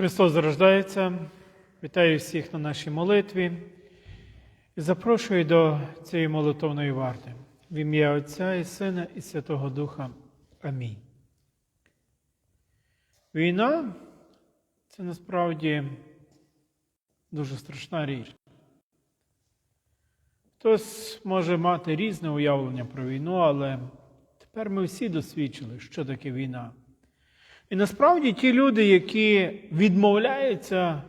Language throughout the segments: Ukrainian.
Христос зарождається. Вітаю всіх на нашій молитві і запрошую до цієї молитовної варти. В ім'я Отця і Сина і Святого Духа. Амінь. Війна це насправді дуже страшна річ. Хтось може мати різне уявлення про війну, але тепер ми всі досвідчили, що таке війна. І насправді ті люди, які відмовляються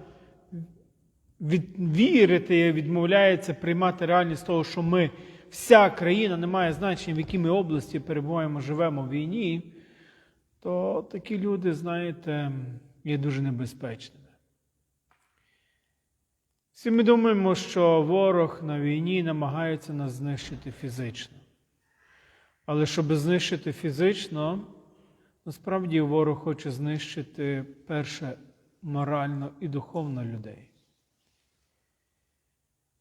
від, вірити, відмовляються приймати реальність того, що ми, вся країна, не має значення, в якій ми області перебуваємо, живемо в війні, то такі люди, знаєте, є дуже небезпечними. Всі ми думаємо, що ворог на війні намагається нас знищити фізично. Але щоб знищити фізично, Насправді ворог хоче знищити перше морально і духовно людей.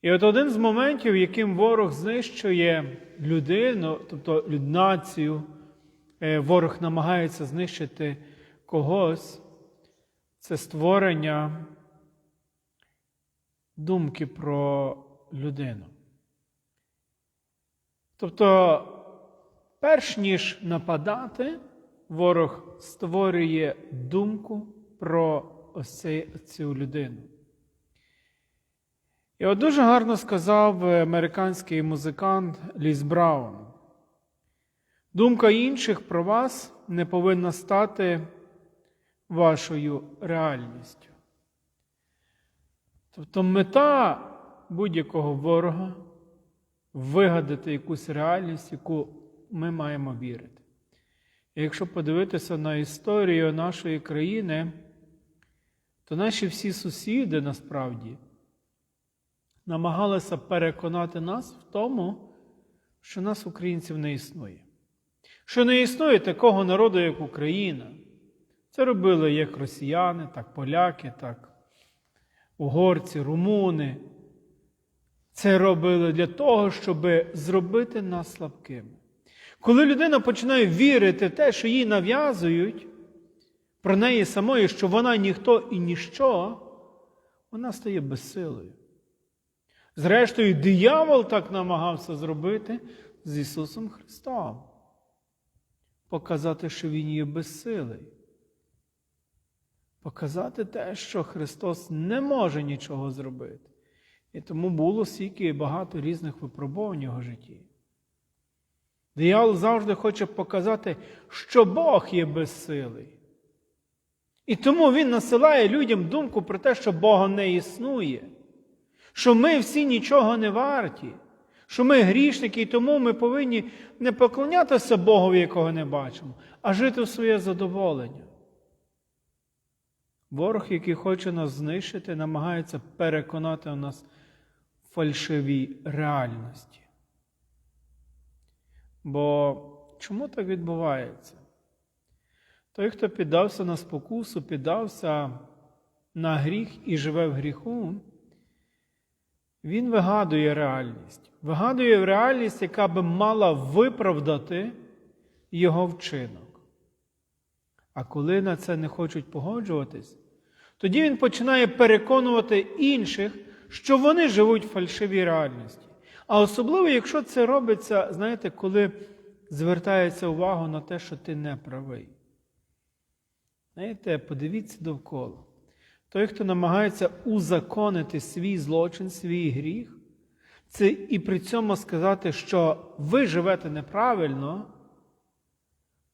І от один з моментів, яким ворог знищує людину, тобто націю, е, ворог намагається знищити когось, це створення думки про людину. Тобто, перш ніж нападати, ворог створює думку про ось цю людину. І от дуже гарно сказав американський музикант Ліс Браун. Думка інших про вас не повинна стати вашою реальністю. Тобто мета будь-якого ворога вигадати якусь реальність, яку ми маємо вірити. Якщо подивитися на історію нашої країни, то наші всі сусіди насправді намагалися переконати нас в тому, що нас, українців, не існує. Що не існує такого народу, як Україна. Це робили як росіяни, так поляки, так угорці, румуни. Це робили для того, щоб зробити нас слабкими. Коли людина починає вірити в те, що їй нав'язують про неї самої, що вона ніхто і ніщо, вона стає безсилою. Зрештою, диявол так намагався зробити з Ісусом Христом. Показати, що Він є безсилий. Показати те, що Христос не може нічого зробити. І тому було стільки багато різних випробувань в його житті. Диявол завжди хоче показати, що Бог є безсилий. І тому він насилає людям думку про те, що Бога не існує, що ми всі нічого не варті, що ми грішники, і тому ми повинні не поклонятися Богові, якого не бачимо, а жити в своє задоволення. Ворог, який хоче нас знищити, намагається переконати у нас фальшивій реальності. Бо чому так відбувається? Той, хто піддався на спокусу, піддався на гріх і живе в гріху, він вигадує реальність. Вигадує реальність, яка би мала виправдати його вчинок. А коли на це не хочуть погоджуватись, тоді він починає переконувати інших, що вони живуть в фальшивій реальності. А особливо, якщо це робиться, знаєте, коли звертається увагу на те, що ти не правий. Знаєте, подивіться довкола. Той, хто намагається узаконити свій злочин, свій гріх, це і при цьому сказати, що ви живете неправильно,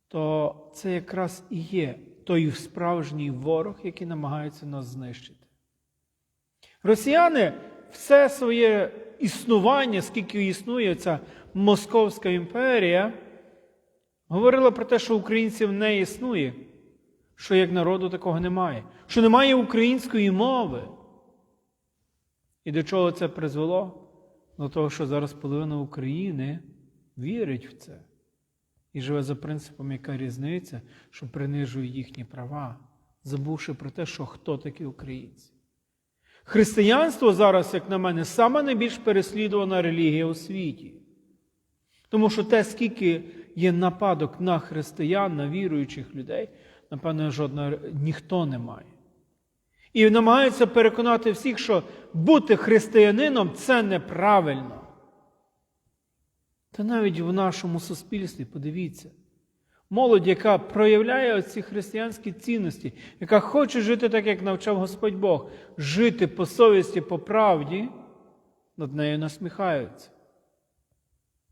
то це якраз і є той справжній ворог, який намагається нас знищити. Росіяни все своє існування, скільки існує ця Московська імперія, говорила про те, що українців не існує, що як народу такого немає, що немає української мови. І до чого це призвело? До того, що зараз половина України вірить в це і живе за принципом, яка різниця, що принижує їхні права, забувши про те, що хто такі українці. Християнство зараз, як на мене, сама найбільш переслідувана релігія у світі. Тому що те, скільки є нападок на християн, на віруючих людей, напевно, жодного ніхто не має. І намагаються переконати всіх, що бути християнином це неправильно. Та навіть в нашому суспільстві, подивіться, молодь, яка проявляє ці християнські цінності, яка хоче жити так, як навчав Господь Бог, жити по совісті, по правді, над нею насміхаються.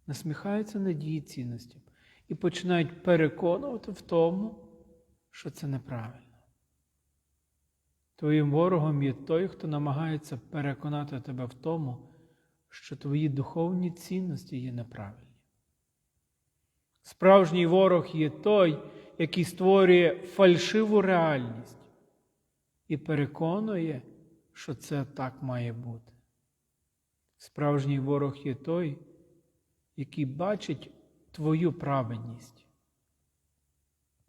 Насміхаються над її цінностями і починають переконувати в тому, що це неправильно. Твоїм ворогом є той, хто намагається переконати тебе в тому, що твої духовні цінності є неправильні. Справжній ворог є той, який створює фальшиву реальність і переконує, що це так має бути. Справжній ворог є той, який бачить твою праведність.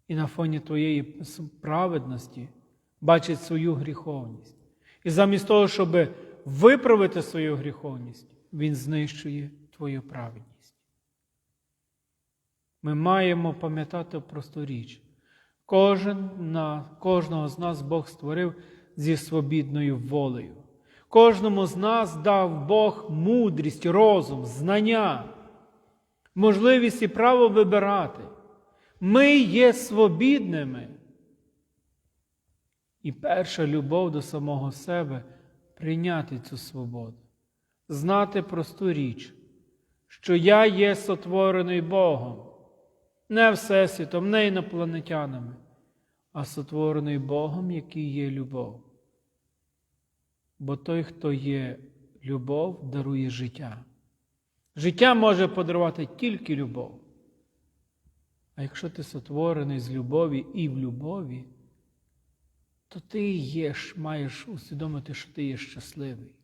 І на фоні твоєї праведності бачить свою гріховність. І замість того, щоб виправити свою гріховність, він знищує твою праведність. Ми маємо пам'ятати просту річ. Кожен на, Кожного з нас Бог створив зі свобідною волею. Кожному з нас дав Бог мудрість, розум, знання, можливість і право вибирати. Ми є свобідними. І перша любов до самого себе прийняти цю свободу, знати просту річ, що я є сотворений Богом, не Всесвітом, не інопланетянами, а сотворений Богом, який є любов. Бо той, хто є любов, дарує життя. Життя може подарувати тільки любов. А якщо ти сотворений з любові і в любові, то ти єш, маєш усвідомити, що ти є щасливий,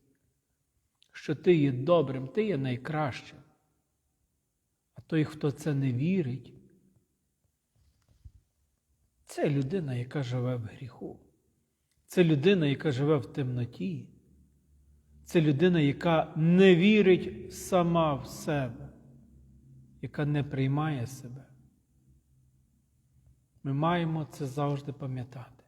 що ти є добрим, ти є найкращим. А той, хто це не вірить, це людина, яка живе в гріху. Це людина, яка живе в темноті. Це людина, яка не вірить сама в себе, яка не приймає себе. Ми маємо це завжди пам'ятати.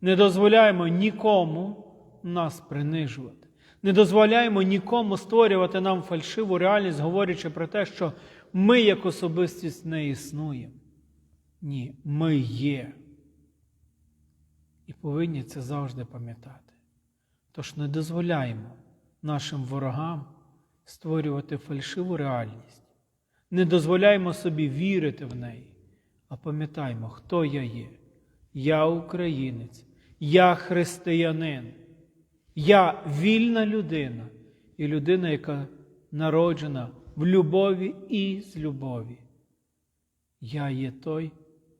Не дозволяємо нікому нас принижувати. Не дозволяємо нікому створювати нам фальшиву реальність, говорячи про те, що ми як особистість не існуємо. Ні, ми є. І повинні це завжди пам'ятати. Тож не дозволяємо нашим ворогам створювати фальшиву реальність. Не дозволяємо собі вірити в неї, а пам'ятаймо, хто я є. Я українець, я християнин, я вільна людина і людина, яка народжена в любові і з любові. Я є той,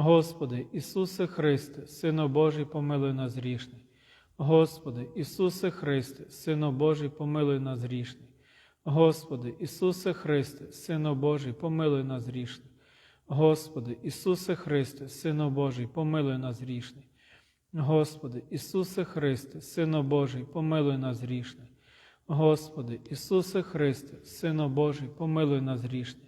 Господи, Ісусе Христе, Сино Божий, помилуй нас грішний. Господи, Ісусе Христе, Сино Божий, помилуй нас грішний. Господи, Ісусе Христе, Сино Божий, помилуй нас грішний. Господи, Ісусе Христе, Сино Божий, помилуй нас грішний. Господи, Ісусе Христе, Сино Божий, помилуй нас грішний. Господи, Ісусе Христе, Сино Божий, помилуй нас грішний.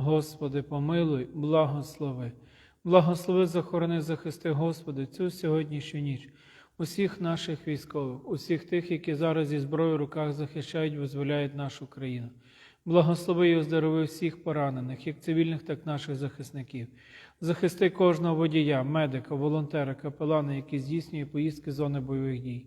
Господи, помилуй, благослови. Благослови, захорони, захисти, Господи, цю сьогоднішню ніч, усіх наших військових, усіх тих, які зараз зі зброєю в руках захищають, визволяють нашу країну. Благослови і оздорови всіх поранених, як цивільних, так і наших захисників. Захисти кожного водія, медика, волонтера, капелана, який здійснює поїздки зони бойових дій.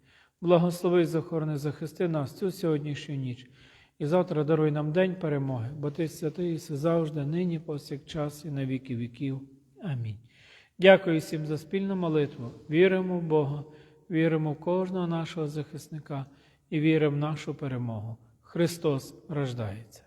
благослови, захорони, захисти нас цю сьогоднішню ніч. І завтра даруй нам день перемоги, бо Ти святий і завжди, нині, повсякчас і на віки віків. Амінь. Дякую всім за спільну молитву. Віримо в Бога, віримо в кожного нашого захисника і віримо в нашу перемогу. Христос рождається.